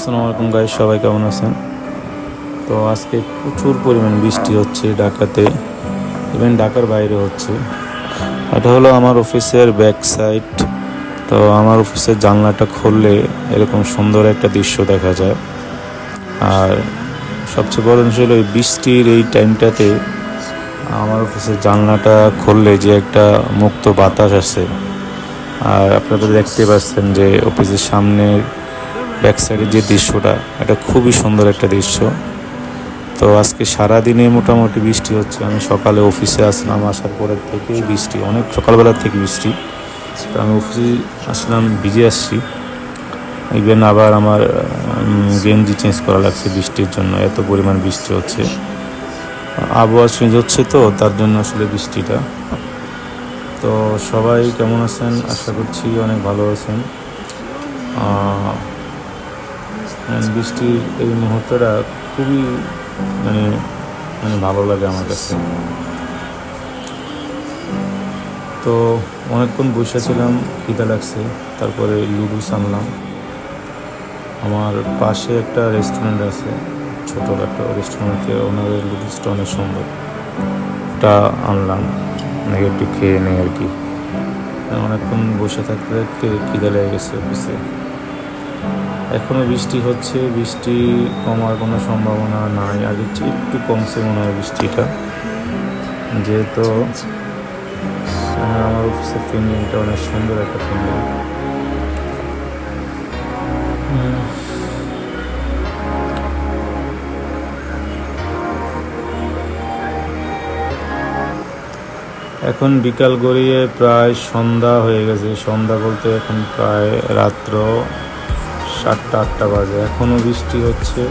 আসসালামু আলাইকুম গাই সবাই কেমন আছেন? তো আজকে প্রচুর পরিমাণ বৃষ্টি হচ্ছে ঢাকাতে ইভেন ঢাকার বাইরে হচ্ছে। এটা হলো আমার অফিসের ব্যাক সাইড তো আমার অফিসের জানলাটা খুললে এরকম সুন্দর একটা দৃশ্য দেখা যায়। আর সবচেয়ে বড় জিনিস হলো বৃষ্টির এই টাইমটাতে আমার অফিসের জানলাটা খুললে যে একটা মুক্ত বাতাস আছে আর আপনারা দেখতে পাচ্ছেন যে অফিসের সামনের ব্যাক সাইডের যে দৃশ্যটা, এটা খুবই সুন্দর একটা দৃশ্য। তো আজকে সারা দিনে মোটামুটি বৃষ্টি হচ্ছে। আমি সকালে অফিসে আসলাম, আসার পরের থেকে বৃষ্টি, অনেক সকালবেলার থেকে বৃষ্টি। তো আমি অফিসে আসলাম, ভিজে আসছি। ইভেন আবার আমার গেঞ্জি চেঞ্জ করা লাগছে বৃষ্টির জন্য, এত পরিমাণ বৃষ্টি হচ্ছে। আবহাওয়া চেঞ্জ হচ্ছে তো, তার জন্য আসলে বৃষ্টিটা। তো সবাই কেমন আছেন? আশা করছি অনেক ভালো আছেন। বৃষ্টির এই মুহূর্তটা খুবই মানে মানে ভালো লাগে আমার কাছে। তো অনেকক্ষণ বসে ছিলাম, খিদা লাগছে, তারপরে লুডুস আনলাম আমার পাশে একটা রেস্টুরেন্ট আছে, ছোটোখাটো রেস্টুরেন্টে ওনাদের লুডুসটা অনেক সুন্দর। ওটা আনলাম, নাকি একটু খেয়ে নেই আর কি। অনেকক্ষণ বসে থাকতে থাকতে খিদে লেগে গেছে অফিসে। এখনও বৃষ্টি হচ্ছে, বৃষ্টি কমার কোনো সম্ভাবনা নাই। আগে একটু কমছে মনে হয় বৃষ্টিটা। যেহেতু আমার অফিসের ফিল্ডিংটা অনেক সুন্দর একটা ফিল্ডিং এখন বিকাল গড়িয়ে প্রায় সন্ধ্যা হয়ে গেছে। সন্ধ্যা বলতে এখন প্রায় রাত্র সাতটা, আটটা বাজে। এখনও বৃষ্টি হচ্ছে।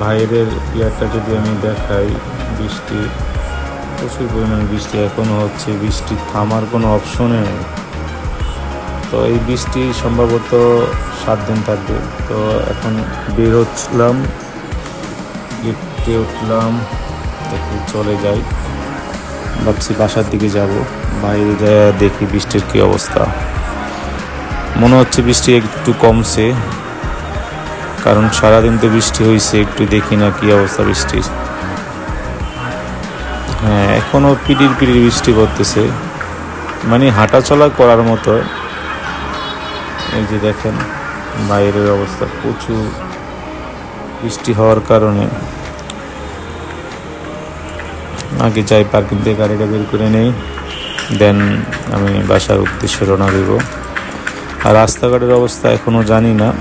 বাইরের ইয়ারটা যদি আমি দেখাই, বৃষ্টি, প্রচুর পরিমাণে বৃষ্টি এখনও হচ্ছে। বৃষ্টি থামার কোনো অপশনে নেই। তো এই বৃষ্টি সম্ভবত সাত দিন থাকবে। তো এখন বের হচ্ছিলাম, লিফটে উঠলাম, দেখি চলে যাই। ভাবছি বাসার দিকে যাব। বাইরে যায় দেখি বৃষ্টির কী অবস্থা। মনে হচ্ছে বৃষ্টি একটু কমছে, কারণ সারাদিন তো বৃষ্টি হয়েছে একটু দেখি না কি অবস্থা বৃষ্টির। হ্যাঁ এখনও পিডির পিডির বৃষ্টি পড়তেছে মানে হাঁটা চলা করার মতো। এই যে দেখেন, বাইরের অবস্থা, প্রচুর বৃষ্টি হওয়ার কারণে। আগে যাই পার্কিং থেকে গাড়িটা বের করে নেই, দেন আমি বাসার উদ্দেশ্যে রওনা দেব। আর রাস্তাঘাটের অবস্থা এখনও জানি না।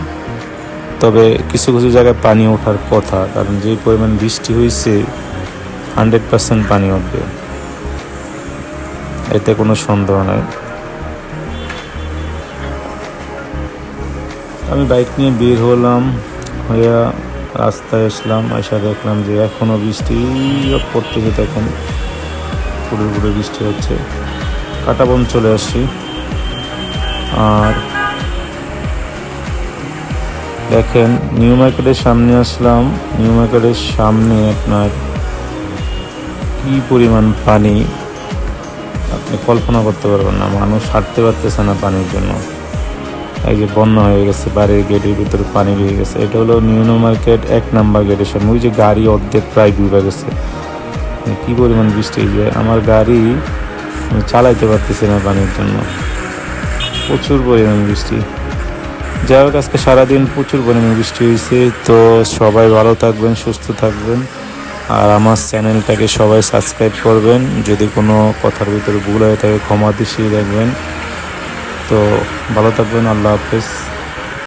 তবে কিছু কিছু জায়গায় পানি ওঠার কথা, কারণ যে পরিমাণ বৃষ্টি হয়েছে হান্ড্রেড পার্সেন্ট পানি উঠবে। এতে কোনো সন্দেহ নাই। আমি বাইক নিয়ে বের হলাম, হইয়া রাস্তায় আসলাম এসে দেখলাম যে এখনও বৃষ্টি পড়তেছে দেখেন পুরো পুরো বৃষ্টি হচ্ছে। কাটাবন চলে আসছি। আর দেখেন নিউ মার্কেটের সামনে আসলাম। নিউ মার্কেটের সামনে আপনার কি পরিমাণ পানি? আপনি কল্পনা করতে পারবেন না, মানুষ হাঁটতে পারতেছে না পানির জন্য। এই যে বন্যা হয়ে গেছে, বাড়ির গেটের ভিতরে পানি হয়ে গেছে। এটা হলো নিউনো মার্কেট এক নাম্বার গেটের সামনে। ওই যে গাড়ি অর্ধেক প্রায় ডুবে গেছে। কি পরিমাণ বৃষ্টি যায় আমার গাড়ি চালাইতে পারতেছি না পানির জন্য। প্রচুর পরিমাণ বৃষ্টি। যাই হোক, আজকে সারাদিন প্রচুর পরিমাণ বৃষ্টি হয়েছে। তো সবাই ভালো থাকবেন, সুস্থ থাকবেন। আর আমার চ্যানেলটাকে সবাই সাবস্ক্রাইব করবেন। যদি কোনো কথার ভিতরে ভুল হয়ে থাকে, ক্ষমা দিয়ে দেখবেন। তো ভালো থাকবেন, আল্লাহ হাফেজ।